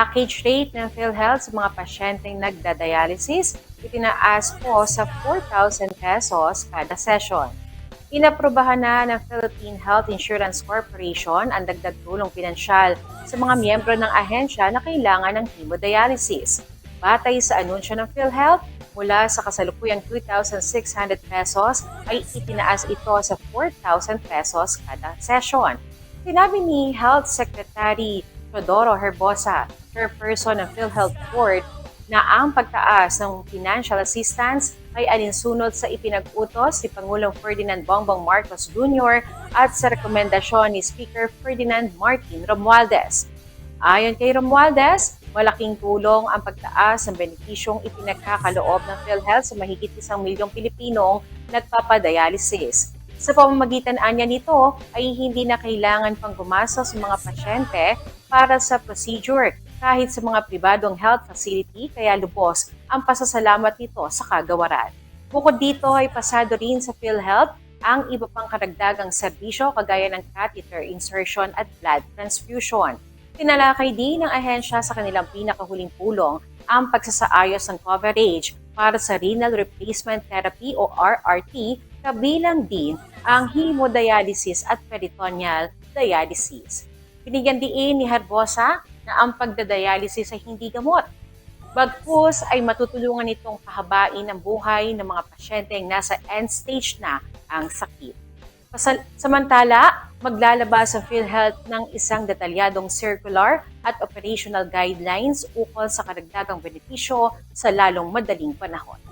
Package rate ng PhilHealth sa mga pasyenteng nagda-dialysis itinaas po sa 4,000 pesos kada session. Inaprubahan na ng Philippine Health Insurance Corporation ang dagdag tulong pinansyal sa mga miyembro ng ahensya na kailangan ng hemodialysis. Batay sa anunsyo ng PhilHealth, mula sa kasalukuyang 2,600 pesos ay itinaas ito sa 4,000 pesos kada session. Sinabi ni Health Secretary Teodoro Herbosa, chairperson ng PhilHealth Board, na ang pagtaas ng financial assistance ay alinsunod sa ipinag-utos ni Pangulong Ferdinand Bongbong Marcos Jr. at sa rekomendasyon ni Speaker Ferdinand Martin Romualdez. Ayon kay Romualdez, malaking tulong ang pagtaas ng benepisyong ipinagkakaloob ng PhilHealth sa mahigit isang milyong Pilipinong nagpapadialysis. Sa pamamagitan anya nito ay hindi na kailangan pang gumastos sa mga pasyente para sa procedure kahit sa mga pribadong health facility kaya lubos ang pasasalamat nito sa kagawaran. Bukod dito ay pasado rin sa PhilHealth ang iba pang karagdagang serbisyo kagaya ng catheter insertion at blood transfusion. Tinalakay din ng ahensya sa kanilang pinakahuling pulong ang pagsasaayos ng coverage para sa renal replacement therapy o RRT kabilang din ang hemodialysis at peritoneal dialysis. Binigyan diin ni Herbosa na ang pagdadialysis ay hindi gamot. Bagkus ay matutulungan itong pahabain ang buhay ng mga pasyenteng nasa end stage na ang sakit. Pasal- Samantala, maglalabas ang PhilHealth ng isang detalyadong circular at operational guidelines ukol sa karagdagang benepisyo sa lalong madaling panahon.